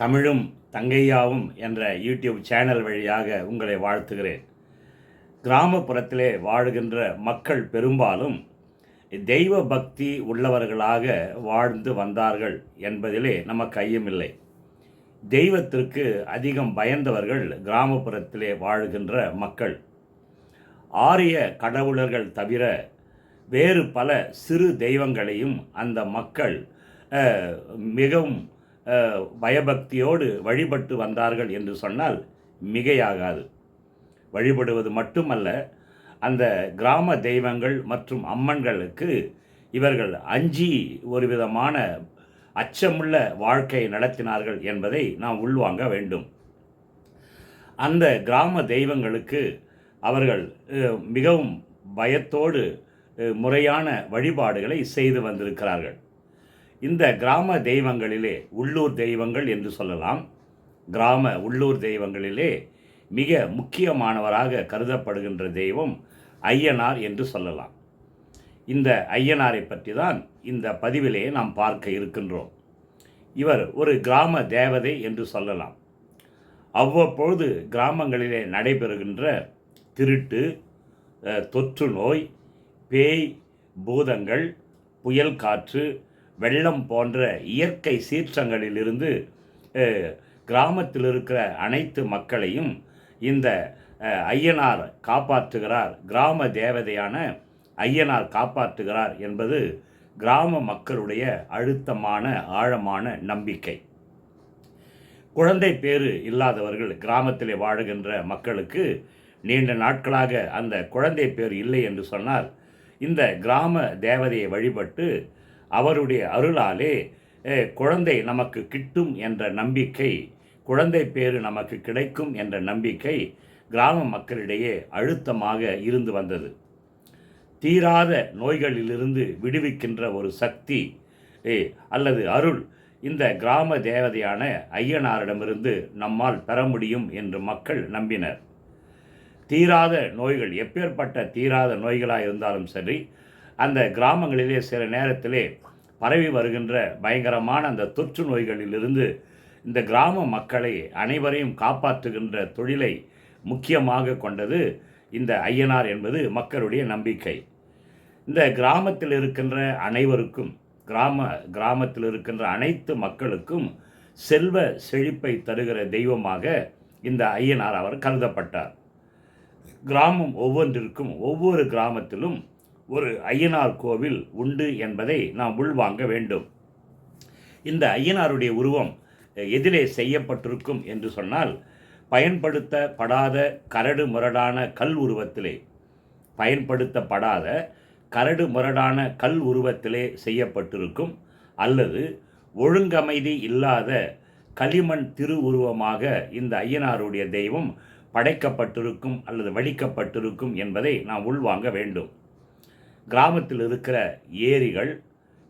தமிழும் தங்கையாவும் என்ற YouTube channel வழியாக உங்களை வாழ்த்துகிறேன். கிராமப்புறத்திலே வாழுகின்ற மக்கள் பெரும்பாலும் தெய்வ பக்தி உள்ளவர்களாக வாழ்ந்து வந்தார்கள் என்பதிலே நமக்கு ஐயமில்லை. தெய்வத்திற்கு அதிகம் பயந்தவர்கள் கிராமப்புறத்திலே வாழுகின்ற மக்கள். ஆரிய கடவுளர்கள் தவிர வேறு பல சிறு தெய்வங்களையும் அந்த மக்கள் மிகவும் பயபக்தியோடு வழிபட்டு வந்தார்கள் என்று சொன்னால் மிகையாகாது. வழிபடுவது மட்டுமல்ல அந்த கிராம தெய்வங்கள் மற்றும் அம்மன்களுக்கு இவர்கள் அஞ்சி ஒரு விதமான அச்சமுள்ள வாழ்க்கை நடத்தினார்கள் என்பதை நாம் உள்வாங்க வேண்டும். அந்த கிராம தெய்வங்களுக்கு அவர்கள் மிகவும் பயத்தோடு முறையான வழிபாடுகளை செய்து வந்திருக்கிறார்கள். இந்த கிராம தெய்வங்களிலே உள்ளூர் தெய்வங்கள் என்று சொல்லலாம். கிராம உள்ளூர் தெய்வங்களிலே மிக முக்கியமானவராக கருதப்படுகின்ற தெய்வம் ஐயனார் என்று சொல்லலாம். இந்த ஐயனாரை பற்றி தான் இந்த பதிவிலே நாம் பார்க்க இருக்கின்றோம். இவர் ஒரு கிராம தேவதை என்று சொல்லலாம். அவ்வப்பொழுது கிராமங்களிலே நடைபெறுகின்ற திருட்டு தொற்று நோய் பேய் பூதங்கள் புயல் காற்று வெள்ளம் போன்ற இயற்கை சீற்றங்களிலிருந்து கிராமத்தில் இருக்கிற அனைத்து மக்களையும் இந்த ஐயனார் காப்பாற்றுகிறார். கிராம தேவதையான ஐயனார் காப்பாற்றுகிறார் என்பது கிராம மக்களுடைய அழுத்தமான ஆழமான நம்பிக்கை. குழந்தை பேறு இல்லாதவர்கள் கிராமத்திலே வாழுகின்ற மக்களுக்கு நீண்ட நாட்களாக அந்த குழந்தை பேர் இல்லை என்று சொன்னால் இந்த கிராம தேவதையை வழிபட்டு அவருடைய அருளாலே குழந்தை நமக்கு கிட்டும் என்ற நம்பிக்கை குழந்தை பேறு நமக்கு கிடைக்கும் என்ற நம்பிக்கை கிராம மக்களிடையே அழுத்தமாக இருந்து வந்தது. தீராத நோய்களிலிருந்து விடுவிக்கின்ற ஒரு சக்தி ஏ, அல்லது அருள் இந்த கிராம தேவதையான ஐயனாரிடமிருந்து நம்மால் பெற முடியும் என்று மக்கள் நம்பினர். தீராத நோய்கள் எப்பேற்பட்ட தீராத நோய்களாக இருந்தாலும் சரி அந்த கிராமங்களிலே சில நேரத்திலே பரவி வருகின்ற பயங்கரமான அந்த தொற்று நோய்களிலிருந்து இந்த கிராம மக்களை அனைவரையும் காப்பாற்றுகின்ற தொழிலை முக்கியமாக கொண்டது இந்த ஐயனார் என்பது மக்களுடைய நம்பிக்கை. இந்த கிராமத்தில் இருக்கின்ற அனைவருக்கும் கிராம கிராமத்தில் இருக்கின்ற அனைத்து மக்களுக்கும் செல்வ செழிப்பை தருகிற தெய்வமாக இந்த ஐயனார் அவர் கருதப்பட்டார். கிராமம் ஒவ்வொன்றிற்கும் ஒவ்வொரு கிராமத்திலும் ஒரு ஐயனார் கோவில் உண்டு என்பதை நாம் உள்வாங்க வேண்டும். இந்த ஐயனாருடைய உருவம் எதிலே செய்யப்பட்டிருக்கும் என்று சொன்னால் பயன்படுத்தப்படாத கரடு முரடான கல் உருவத்திலே பயன்படுத்தப்படாத கரடு முரடான கல் உருவத்திலே செய்யப்பட்டிருக்கும் அல்லது ஒழுங்கமைதி இல்லாத களிமண் திருவுருவமாக இந்த ஐயனாருடைய தெய்வம் படைக்கப்பட்டிருக்கும் அல்லது வடிக்கப்பட்டிருக்கும் என்பதை நாம் உள்வாங்க வேண்டும். கிராமத்தில் இருக்கிற ஏரிகள்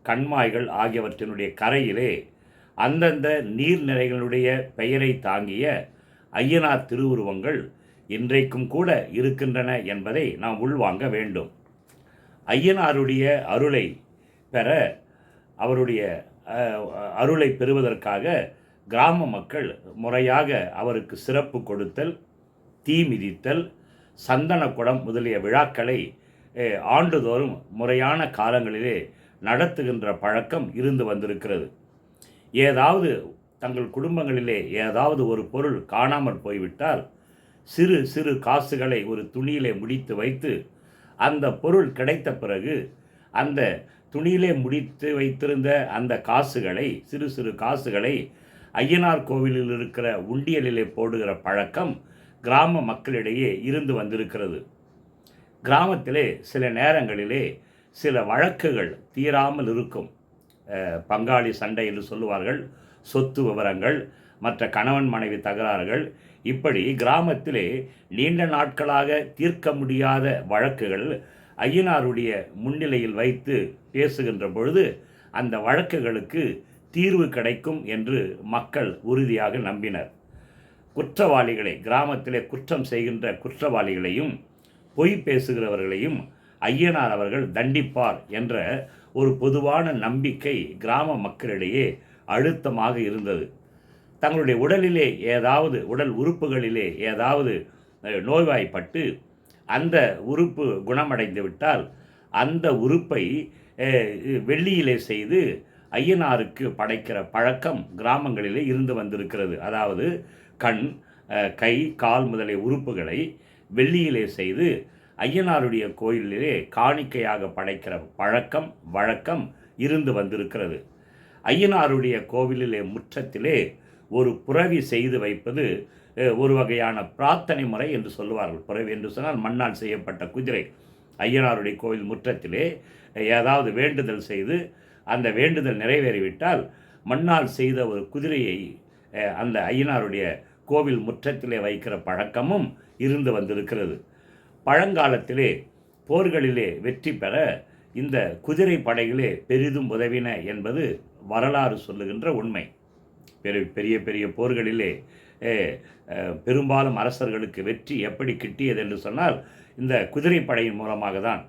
கண்மாய்கள் ஆகியவற்றினுடைய கரையிலே அந்தந்த நீர்நிலைகளுடைய பெயரை தாங்கிய ஐயனார் திருவுருவங்கள் இன்றைக்கும் கூட இருக்கின்றன என்பதை நாம் உள்வாங்க வேண்டும். ஐயனாருடைய அருளை பெற அவருடைய அருளை பெறுவதற்காக கிராம மக்கள் முறையாக அவருக்கு சிறப்பு கொடுத்தல் தீ மிதித்தல் சந்தன குடம் முதலிய விழாக்களை ஆண்டுதோறும் முறையான காலங்களிலே நடத்துகின்ற பழக்கம் இருந்து வந்திருக்கிறது. ஏதாவது தங்கள் குடும்பங்களிலே ஏதாவது ஒரு பொருள் காணாமற் போய்விட்டால் சிறு சிறு காசுகளை ஒரு துணியிலே முடித்து வைத்து அந்த பொருள் கிடைத்த பிறகு அந்த துணியிலே முடித்து வைத்திருந்த அந்த காசுகளை சிறு சிறு காசுகளை ஐயனார் கோவிலில் இருக்கிற உண்டியலிலே போடுகிற பழக்கம் கிராம மக்களிடையே இருந்து வந்திருக்கிறது. கிராமத்திலே சில நேரங்களிலே சில வழக்குகள் தீராமல் இருக்கும். பங்காளி சண்டை என்று சொல்லுவார்கள் சொத்து விவரங்கள் மற்ற கணவன் மனைவி தகராறுகள். இப்படி கிராமத்திலே நீண்ட நாட்களாக தீர்க்க முடியாத வழக்குகள் ஐயனாருடைய முன்னிலையில் வைத்து பேசுகின்ற பொழுது அந்த வழக்குகளுக்கு தீர்வு கிடைக்கும் என்று மக்கள் உறுதியாக நம்பினர். குற்றவாளிகளை கிராமத்திலே குற்றம் செய்கின்ற குற்றவாளிகளையும் பொய் பேசுகிறவர்களையும் ஐயனார் அவர்கள் தண்டிப்பார் என்ற ஒரு பொதுவான நம்பிக்கை கிராம மக்களிடையே அழுத்தமாக இருந்தது. தங்களுடைய உடலிலே ஏதாவது உடல் உறுப்புகளிலே ஏதாவது நோய்வாய்ப்பட்டு அந்த உறுப்பு குணமடைந்து விட்டால் அந்த உறுப்பை வெள்ளியிலே செய்து ஐயனாருக்கு படைக்கிற பழக்கம் கிராமங்களிலே இருந்து வந்திருக்கிறது. அதாவது கண் கை கால் முதலிய உறுப்புகளை வெள்ளியிலே செய்து ஐயனாருடைய கோயிலிலே காணிக்கையாக படைக்கிற பழக்கம் வழக்கம் இருந்து வந்திருக்கிறது. ஐயனாருடைய கோவிலிலே முற்றத்திலே ஒரு புறவி செய்து வைப்பது ஒரு வகையான பிரார்த்தனை முறை என்று சொல்லுவார்கள். புறவி என்று சொன்னால் மண்ணால் செய்யப்பட்ட குதிரை. ஐயனாருடைய கோவில் முற்றத்திலே ஏதாவது வேண்டுதல் செய்து அந்த வேண்டுதல் நிறைவேறிவிட்டால் மண்ணால் செய்த ஒரு குதிரையை அந்த ஐயனாருடைய கோவில் முற்றத்திலே வைக்கிற பழக்கமும் இருந்து வந்திருக்கிறது. பழங்காலத்திலே போர்களிலே வெற்றி பெற இந்த குதிரை படைகளே பெரிதும் உதவின என்பது வரலாறு சொல்லுகின்ற உண்மை. பெரு பெரிய பெரிய போர்களிலே பெரும்பாலும் அரசர்களுக்கு வெற்றி எப்படி கிட்டியது என்று சொன்னால் இந்த குதிரை படையின் மூலமாக தான்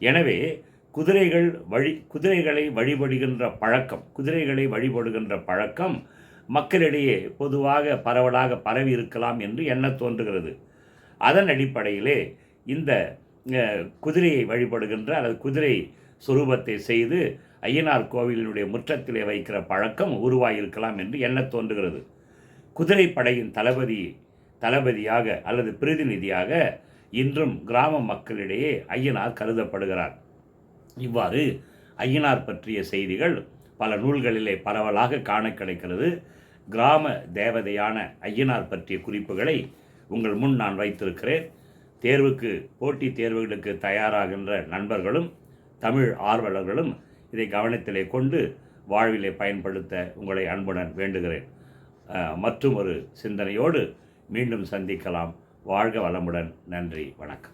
எனவே குதிரைகள் வழி குதிரைகளை வழிபடுகின்ற பழக்கம் குதிரைகளை வழிபடுகின்ற பழக்கம் மக்களிடையே பொதுவாக பரவலாக பரவி இருக்கலாம் என்று எண்ணத் தோன்றுகிறது. அதன் அடிப்படையிலே இந்த குதிரையை வழிபடுகின்ற அல்லது குதிரை சுரூபத்தை செய்து ஐயனார் கோவிலினுடைய முற்றத்திலே வைக்கிற பழக்கம் உருவாகியிருக்கலாம் என்று எண்ணத் தோன்றுகிறது. குதிரை படையின் தளபதி தளபதியாக அல்லது பிரதிநிதியாக இன்றும் கிராம மக்களிடையே ஐயனார் கருதப்படுகிறார். இவ்வாறு ஐயனார் பற்றிய செய்திகள் பல நூல்களிலே பரவலாக காண கிடைக்கிறது. கிராம தேவதையான ஐயனார் பற்றிய குறிப்புகளை உங்கள் முன் நான் வைத்திருக்கிறேன். தேர்வுக்கு போட்டித் தேர்வுகளுக்கு தயாராகின்ற நண்பர்களும் தமிழ் ஆர்வலர்களும் இதை கவனத்திலே கொண்டு வாழ்விலே பயன்படுத்த உங்களை அன்புடன் வேண்டுகிறேன். மற்றும் ஒரு சிந்தனையோடு மீண்டும் சந்திக்கலாம். வாழ்க வளமுடன். நன்றி. வணக்கம்.